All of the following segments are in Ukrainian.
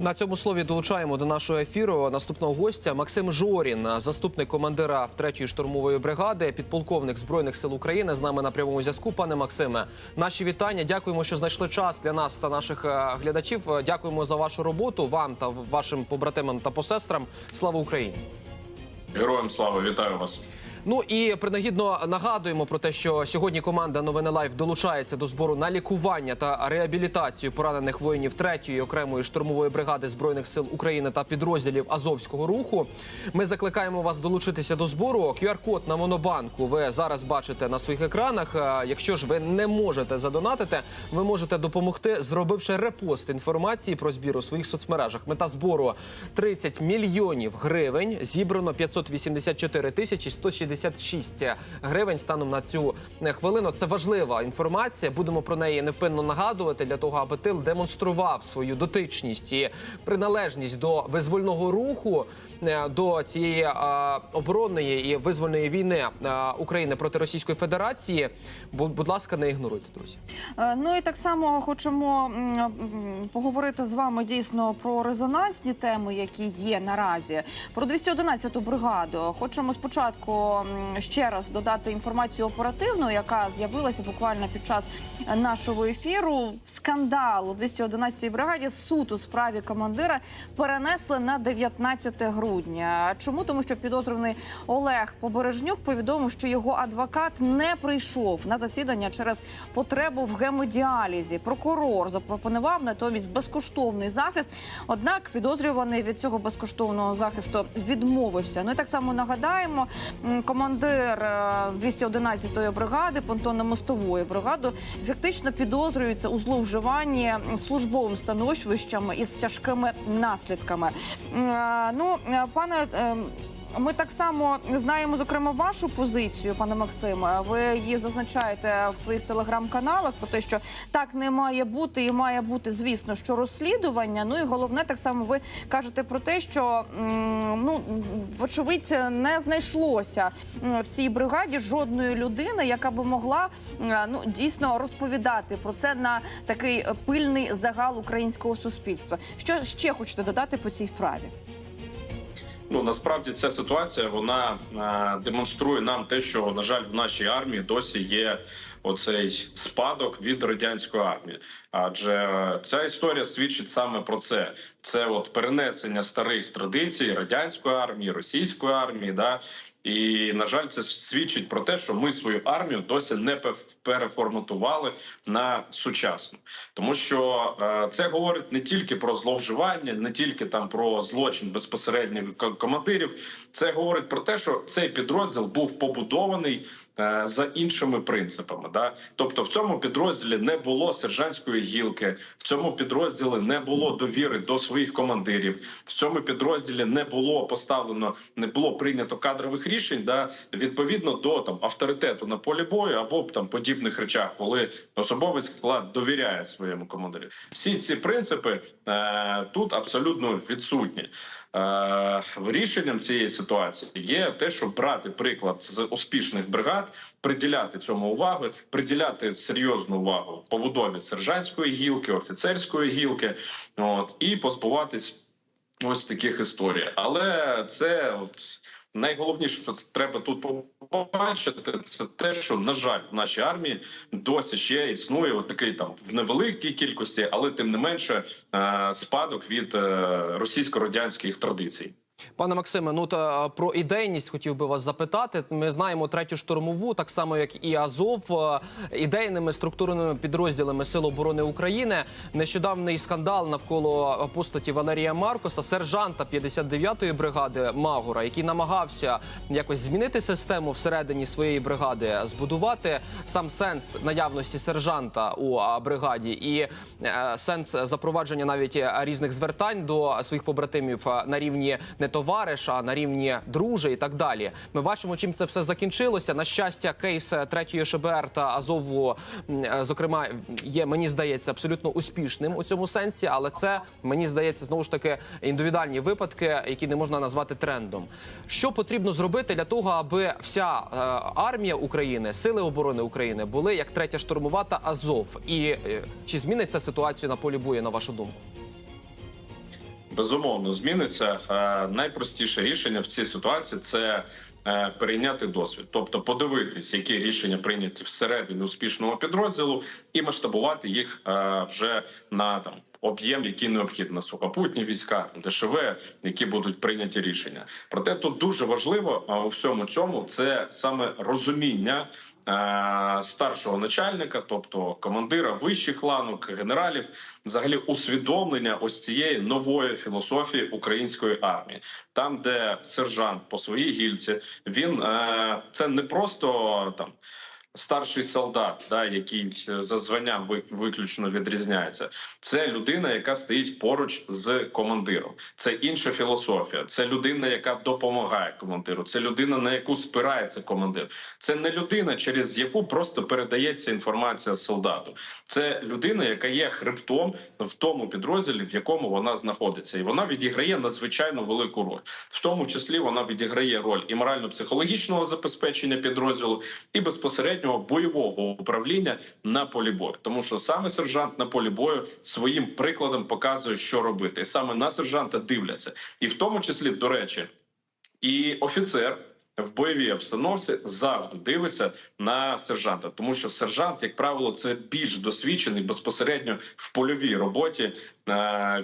На цьому слові долучаємо до нашого ефіру наступного гостя Максим Жорін, заступник командира 3-ї штурмової бригади, підполковник збройних сил України. З нами на прямому зв'язку. Пане Максиме, наші вітання. Дякуємо, що знайшли час для нас та наших е, глядачів. Дякуємо за вашу роботу. Вам та вашим побратимам та посестрам. Слава Україні! Героям слава, вітаю вас. Ну і принагідно нагадуємо про те, що сьогодні команда Новини Лайф долучається до збору на лікування та реабілітацію поранених воїнів 3-ї окремої штурмової бригади збройних сил України та підрозділів Азовського руху. Ми закликаємо вас долучитися до збору. QR-код на монобанку ви зараз бачите на своїх екранах. Е, Якщо ж ви не можете задонатити, ви можете допомогти, зробивши репост інформації про збір у своїх соцмережах. Мета збору 30 мільйонів гривень. Зібрано 584 тисячі 166 гривень станом на цю е, хвилину. Це важлива інформація. Будемо про неї невпинно нагадувати для того, аби тил демонстрував свою дотичність і приналежність до визвольного руху до цієї е, оборонної і визвольної війни е, України проти Російської Федерації. Бу- Будь ласка, не ігноруйте, друзі. Е, Ну і так само хочемо поговорити з вами дійсно про резонансні теми, які є наразі. Про 211-ту бригаду. Хочемо спочатку ще раз додати інформацію оперативну, яка з'явилася буквально під час нашого ефіру. Скандал у 211-й бригаді суд у справі командира перенесли на 19 грудня. Чому тому, що підозрюваний Олег Побережнюк повідомив, що його адвокат не прийшов на засідання через потребу в гемодіалізі. Прокурор запропонував натомість безкоштовний захист. Однак підозрюваний від цього безкоштовного захисту відмовився. Ну і так само нагадаємо, командир е, 211-ї бригади, понтонно-мостової бригади, фактично підозрюється у зловживанні службовим становищем із тяжкими наслідками. Е, Ну, е, пане. е, ми так само знаємо, зокрема, вашу позицію, пане Максиме. Ви її зазначаєте в своїх телеграм-каналах про те, що так не має бути, і має бути, звісно, що розслідування. Ну і головне, так само ви кажете про те, що ну вочевидь не знайшлося в цій бригаді жодної людини, яка би могла ну дійсно розповідати про це на такий пильний загал українського суспільства. Що ще хочете додати по цій справі? Ну насправді ця ситуація вона е, демонструє нам те, що на жаль, в нашій армії досі є оцей спадок від радянської армії. Адже е, ця історія свідчить саме про це. Це от перенесення старих традицій радянської армії, російської армії, да. І на жаль, це свідчить про те, що ми свою армію досі не пе- переформатували на сучасну, тому що е, це говорить не тільки про зловживання, не тільки там про злочин безпосередньо командирів. Це говорить про те, що цей підрозділ був побудований за іншими принципами. Да? Тобто, в цьому підрозділі не було сержантської гілки, в цьому підрозділі не було довіри до своїх командирів. В цьому підрозділі не було поставлено, не було прийнято кадрових рішень, да відповідно до там авторитету на полі бою або там подібних речах, коли особовий склад довіряє своєму командиру. Всі ці принципи е, тут абсолютно відсутні. Е, рішенням цієї ситуації є те, щоб брати приклад з успішних бригад, приділяти цьому увагу, приділяти серйозну увагу побудові сержантської гілки, офіцерської гілки, от і позбуватись ось таких історій. Але це от, найголовніше, що треба тут побачити, це те, що на жаль, в нашій армії досі ще існує от такий там в невеликій кількості, але тим не менше е, спадок від е, російсько-радянських традицій. Пане Максиме, ну та про ідейність хотів би вас запитати. Ми знаємо третю штурмову, так само як і Азов, ідейними структурними підрозділами Сил оборони України. Нещодавний скандал навколо постаті Валерія Маркоса, сержанта 59-ї бригади Магура, який намагався якось змінити систему всередині своєї бригади, збудувати сам сенс наявності сержанта у бригаді і е, сенс запровадження навіть е, різних звертань до своїх побратимів е, на рівні не товариша, на рівні друже і так далі. Ми бачимо, чим це все закінчилося. На щастя, кейс е, третьої ШБР та Азову, е, зокрема, є мені здається абсолютно успішним у цьому сенсі, але це мені здається знову ж таки індивідуальні випадки, які не можна назвати трендом. Що потрібно зробити для того, аби вся е, армія України, сили оборони України були як третя штурмова та Азов? І чи зміниться ситуацію на полі бою, на вашу думку? Безумовно зміниться. Е, Найпростіше рішення в цій ситуації це. е, Перейняти досвід, тобто подивитись, які рішення прийняті всередині успішного підрозділу, і масштабувати їх е, вже на там об'єм, який необхідний сухопутні війська, ДШВ, які будуть прийняті рішення. Проте тут дуже важливо у всьому цьому це саме розуміння. Е, Старшого начальника, тобто командира вищих ланок, генералів, взагалі усвідомлення ось цієї нової філософії української армії, там, де сержант по своїй гільці, він е, це не просто там. Старший солдат, да, який е, за званням виключно відрізняється, це людина, яка стоїть поруч з командиром. Це інша філософія. Це людина, яка допомагає командиру. Це людина, на яку спирається командир. Це не людина, через яку просто передається інформація солдату. Це людина, яка є хребтом в тому підрозділі, в якому вона знаходиться, і вона відіграє надзвичайно велику роль. В тому числі вона відіграє роль і морально-психологічного забезпечення підрозділу, і безпосереднього бойового управління на полі бою. Тому що саме сержант на полі бою своїм прикладом показує, що робити, і саме на сержанта дивляться, і в тому числі, до речі, і офіцер. В бойовій обстановці завжди дивиться на сержанта, тому що сержант, як правило, це більш досвідчений безпосередньо в польовій роботі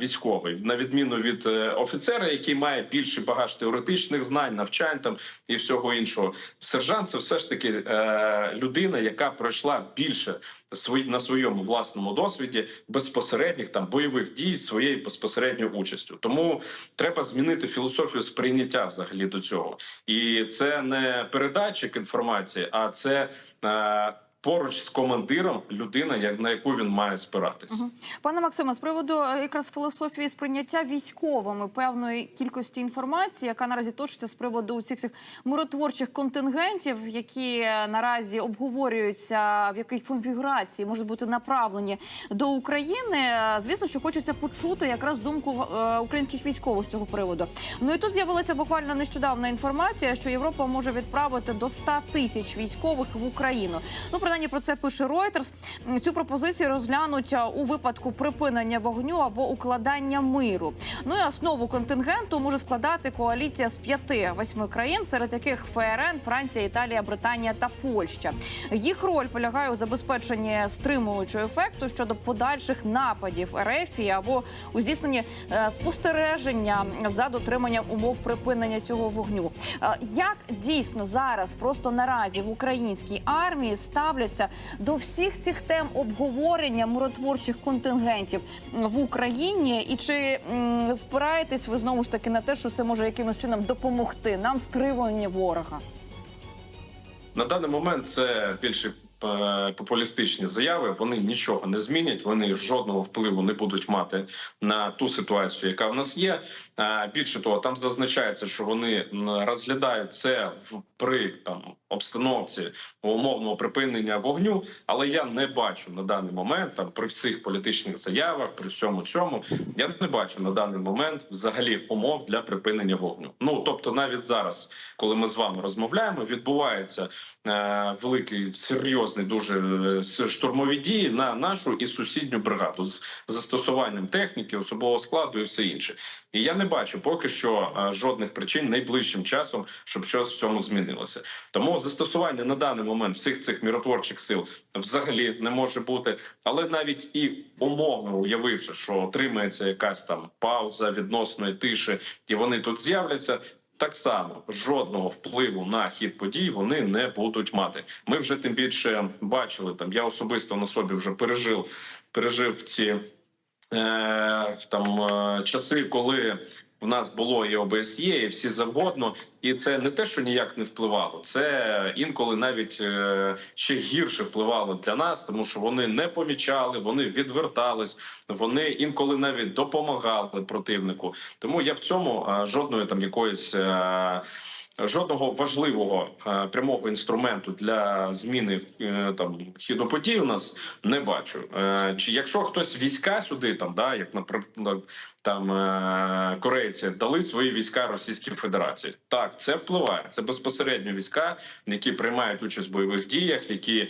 військовий, на відміну від е, офіцера, який має більший багаж теоретичних знань, навчань там і всього іншого. Сержант це все ж таки е, людина, яка пройшла більше на своєму власному досвіді безпосередніх там бойових дій своєю безпосередньою участю. Тому треба змінити філософію сприйняття взагалі до цього, і це не передатчик інформації, а це. Поруч з командиром людина, як на яку він має спиратись. Мгм. Пане Максиме, з приводу е, якраз філософії сприйняття військовими певної кількості інформації, яка наразі точиться з приводу цих цих миротворчих контингентів, які е, наразі обговорюються, в якій конфігурації можуть бути направлені до України. е, Звісно, що хочеться почути якраз думку українських військових з цього приводу. Ну і тут з'явилася буквально нещодавна інформація, що Європа може відправити до 100 тисяч військових в Україну. Ну, принаймні про це пише Reuters. Цю пропозицію розглянуть у випадку припинення вогню або укладання миру. Ну і основу контингенту може складати коаліція з п'яти-восьми країн, серед яких ФРН, Франція, Італія, Британія та Польща. Їх роль полягає у забезпеченні стримуючого ефекту щодо подальших нападів РФ або у здійсненні е, спостереження за дотриманням умов припинення цього вогню. Е, Як дійсно зараз, просто наразі в українській армії ставляться до всіх цих тем обговорення миротворчих контингентів в Україні, і чи м, спираєтесь ви знову ж таки на те, що це може якимось чином допомогти нам в стримуванні ворога? На даний момент це більше е, популістичні заяви. Вони нічого не змінять. Вони жодного впливу не будуть мати на ту ситуацію, яка в нас є. Е, Більше того, там зазначається, що вони розглядають це в при там обстановці умовного припинення вогню. Але я не бачу на даний момент там при всіх політичних заявах, при всьому цьому я не бачу на даний момент взагалі умов для припинення вогню. Ну тобто, навіть зараз, коли ми з вами розмовляємо, відбувається е, великий серйозний дуже е, штурмові дії на нашу і сусідню бригаду з застосуванням техніки, особового складу і все інше. І я не бачу поки що е, жодних причин найближчим часом, щоб щось в цьому змінилося. Тому застосування на даний момент всіх цих міротворчих сил взагалі не може бути. Але навіть і умовно уявивши, що отримається якась там пауза відносної тиші, і вони тут з'являться. Так само жодного впливу на хід подій вони не будуть мати. Ми вже тим більше бачили там. Я особисто на собі вже пережив, пережив ці там е, часи, коли в нас було і ОБСЄ, і всі завгодно, і це не те, що ніяк не впливало. Це інколи навіть е, ще гірше впливало для нас, тому що вони не помічали, вони відвертались, вони інколи навіть допомагали противнику. Тому я в цьому е, жодної там якоїсь. Жодного важливого е, прямого інструменту для зміни е, там хіду подій у нас не бачу. Е, чи якщо хтось війська сюди, там да, як наприклад, там корейці дали свої війська Російській Федерації, так це впливає. Це безпосередньо війська, які приймають участь в бойових діях, які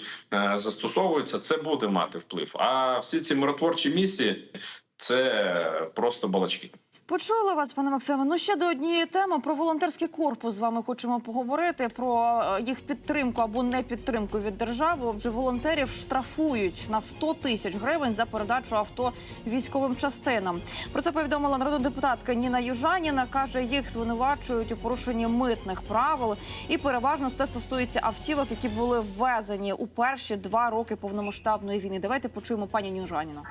застосовуються. Це буде мати вплив. А всі ці миротворчі місії це просто балачки. Почули вас, пане Максиме. Ну ще до однієї теми про волонтерський корпус з вами хочемо поговорити про е, їх підтримку або не підтримку від держави. Отже, волонтерів штрафують на 100 тисяч гривень за передачу авто військовим частинам. Про це повідомила народна депутатка Ніна Южаніна. каже, їх звинувачують у порушенні митних правил, і переважно це стосується автівок, які були ввезені у перші два роки повномасштабної війни. Давайте почуємо пані Южаніну.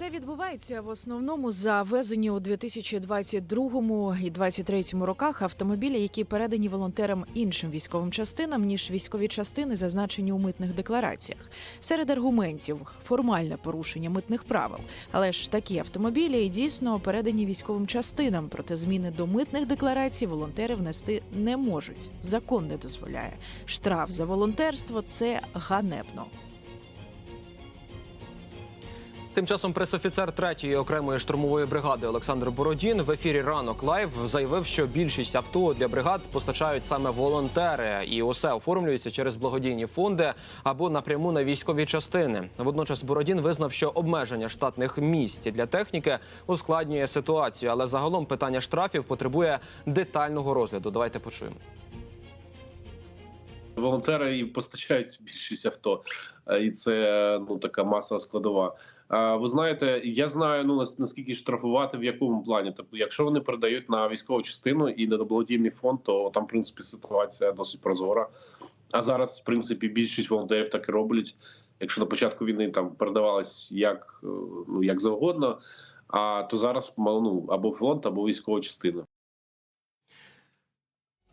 Це відбувається в основному за везені у 2022 і 2023 роках автомобілі, які передані волонтерам іншим військовим частинам ніж військові частини, зазначені у митних деклараціях. Серед аргументів формальне порушення митних правил. Але ж такі автомобілі дійсно передані військовим частинам. Проте зміни до митних декларацій волонтери внести не можуть. Закон не дозволяє. Штраф за волонтерство це ганебно. Тим часом пресофіцер 3-ї окремої штурмової бригади Олександр Бородін в ефірі ранок лайв заявив, що більшість авто для бригад постачають саме волонтери, і усе оформлюється через благодійні фонди або напряму на військові частини. Водночас Бородін визнав, що обмеження штатних місць для техніки ускладнює ситуацію, але загалом питання штрафів потребує детального розгляду. Давайте почуємо. волонтери і постачають більшість авто, Е, і це ну така масова складова. Ви знаєте, я знаю ну наскільки штрафувати в якому плані. Тобто, якщо вони передають на військову частину і на благодійний фонд, то там в принципі ситуація досить прозора. А зараз, в принципі, більшість волонтерів так і роблять. Якщо на початку війни там передавалось як е, ну як завгодно, а то зараз ну, або фонд, або військова частина.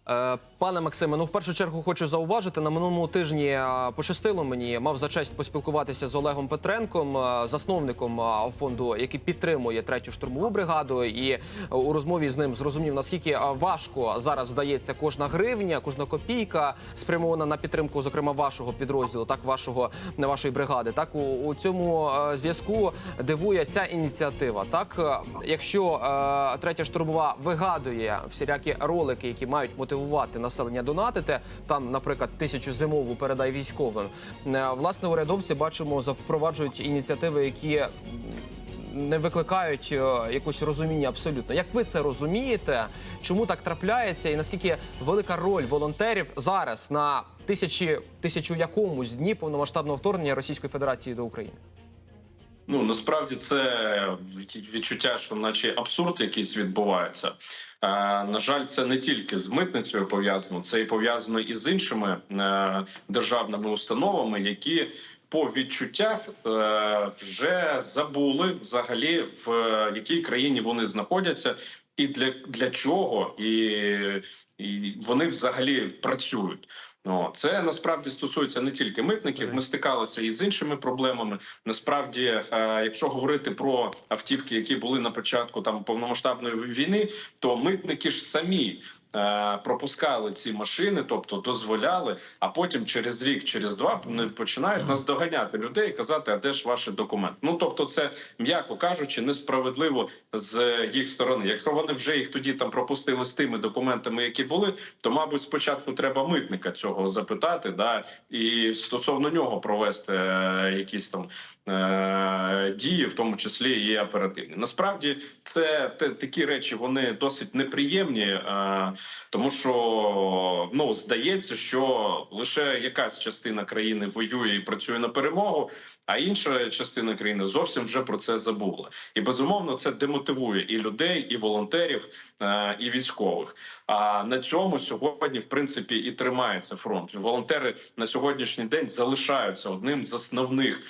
Е, Пане Максиме, ну в першу чергу хочу зауважити на минулому тижні е, пощастило мені. Мав за честь поспілкуватися з Олегом Петренком, е, засновником фонду, який підтримує третю штурмову бригаду. І у розмові з ним зрозумів наскільки важко зараз здається кожна гривня, кожна копійка спрямована на підтримку, зокрема вашого підрозділу, так вашого не вашої бригади. Так у, у цьому зв'язку дивує ця ініціатива. Так, якщо третя штурмова вигадує всілякі ролики, які мають мотивувати населення донатити, там, наприклад, тисячу зимову передай військовим. Е, Власне, урядовці бачимо, впроваджують ініціативи, які не викликають е, якось розуміння абсолютно. Як ви це розумієте? Чому так трапляється, і наскільки велика роль волонтерів зараз на тисячі тисячу якомусь дні повномасштабного вторгнення Російської Федерації до України? Ну насправді це відчуття, що наче абсурд якийсь відбувається. На жаль, це не тільки з митницею пов'язано, це і пов'язано і з іншими е, державними установами, які по відчуттях е, вже забули взагалі в е, якій країні вони знаходяться, і для, для чого, і, і вони взагалі працюють. Ну, це насправді стосується не тільки митників. Ми стикалися і з іншими проблемами. Насправді, е, якщо говорити про автівки, які були на початку там повномасштабної війни, то митники ж самі. Е, Пропускали ці машини, тобто дозволяли, а потім через рік, через два вони починають наздоганяти людей і казати, а де ж ваші документи? Ну тобто, це м'яко кажучи, несправедливо з їх сторони. Якщо вони вже їх тоді там пропустили з тими документами, які були, то мабуть спочатку треба митника цього запитати, да і стосовно нього провести е, якісь там е, дії, в тому числі і оперативні. Насправді це те, такі речі вони досить неприємні, е, тому що ну здається, що лише якась частина країни воює і працює на перемогу. А інша частина країни зовсім вже про це забула, і безумовно це демотивує і людей, і волонтерів, е, і військових. А на цьому сьогодні, в принципі, і тримається фронт. Волонтери на сьогоднішній день залишаються одним з основних.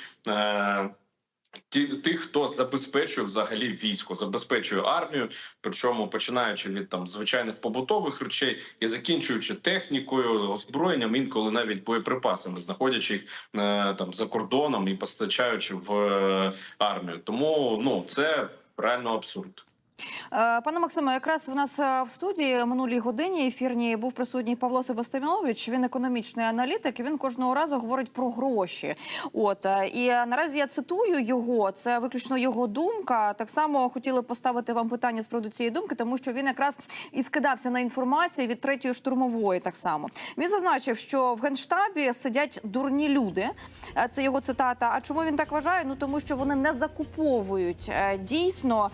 Тих, хто забезпечує взагалі військо, забезпечує армію, причому починаючи від там звичайних побутових речей і закінчуючи технікою, озброєнням, інколи навіть боєприпасами, знаходячи їх е, там за кордоном і постачаючи в е, армію. Тому ну це реально абсурд. Е, Пане Максиме, якраз в нас е, в студії минулій годині ефірній був присутній Павло Себастьянович. Він економічний аналітик. і Він кожного разу говорить про гроші. От е, і наразі я цитую його. Це виключно його думка. Так само хотіли поставити вам питання з приводу цієї думки, тому що він якраз і скидався на інформацію від третьої штурмової. Так само він зазначив, що в генштабі сидять дурні люди. Це його цитата. А чому він так вважає? Ну тому що вони не закуповують дійсно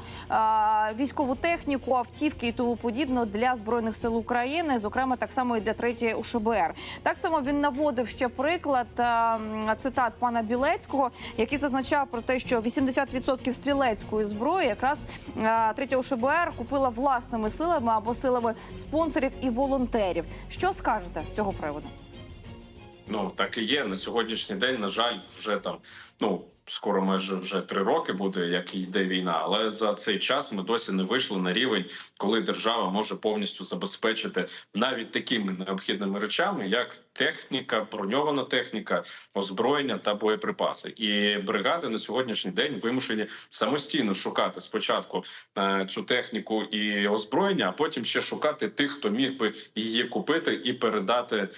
військову техніку, автівки і тому подібне для збройних сил України, зокрема так само і для третьої УШБР. Так само він наводив ще приклад е, цитат пана Білецького, який зазначав про те, що 80% стрілецької зброї якраз е, третя УШБР купила власними силами або силами спонсорів і волонтерів. Що скажете з цього приводу? Ну так і є на сьогоднішній день. На жаль, вже там ну скоро майже вже три роки буде, як йде війна. Але за цей час ми досі не вийшли на рівень, коли держава може повністю забезпечити навіть такими необхідними речами, як техніка, броньована техніка, озброєння та боєприпаси. І бригади на сьогоднішній день вимушені самостійно шукати спочатку е, цю техніку і озброєння, а потім ще шукати тих, хто міг би її купити і передати е,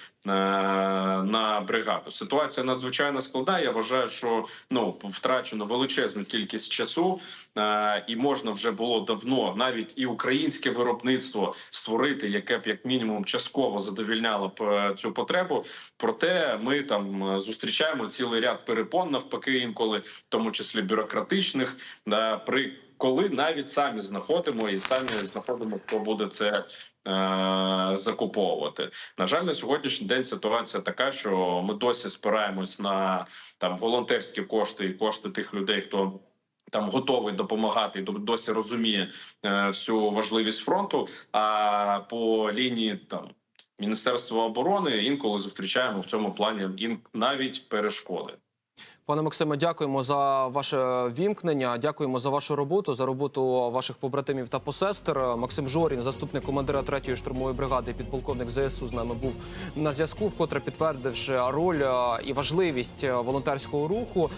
бригаду. Ситуація надзвичайно складна. Я вважаю, що ну втрачено величезну кількість часу, е, і можна вже було давно навіть і українське виробництво створити, яке б як мінімум частково задовільняло б е, цю потребу. Проте ми там е, зустрічаємо цілий ряд перепон навпаки, інколи, в тому числі бюрократичних, да, при коли навіть самі знаходимо і самі знаходимо, хто буде це е, закуповувати. На жаль, на сьогоднішній день ситуація така, що ми досі спираємось на там волонтерські кошти і кошти тих людей, хто. Там готовий допомагати досі розуміє е, всю важливість фронту. А по лінії там Міністерства оборони інколи зустрічаємо в цьому плані ін- навіть перешкоди. Пане Максиме, дякуємо за ваше вімкнення. Дякуємо за вашу роботу, за роботу ваших побратимів та посестер. Максим Жорін, заступник командира 3-ї штурмової бригади, підполковник ЗСУ, з нами був на зв'язку, вкотре підтвердивши роль е, і важливість е, волонтерського руху.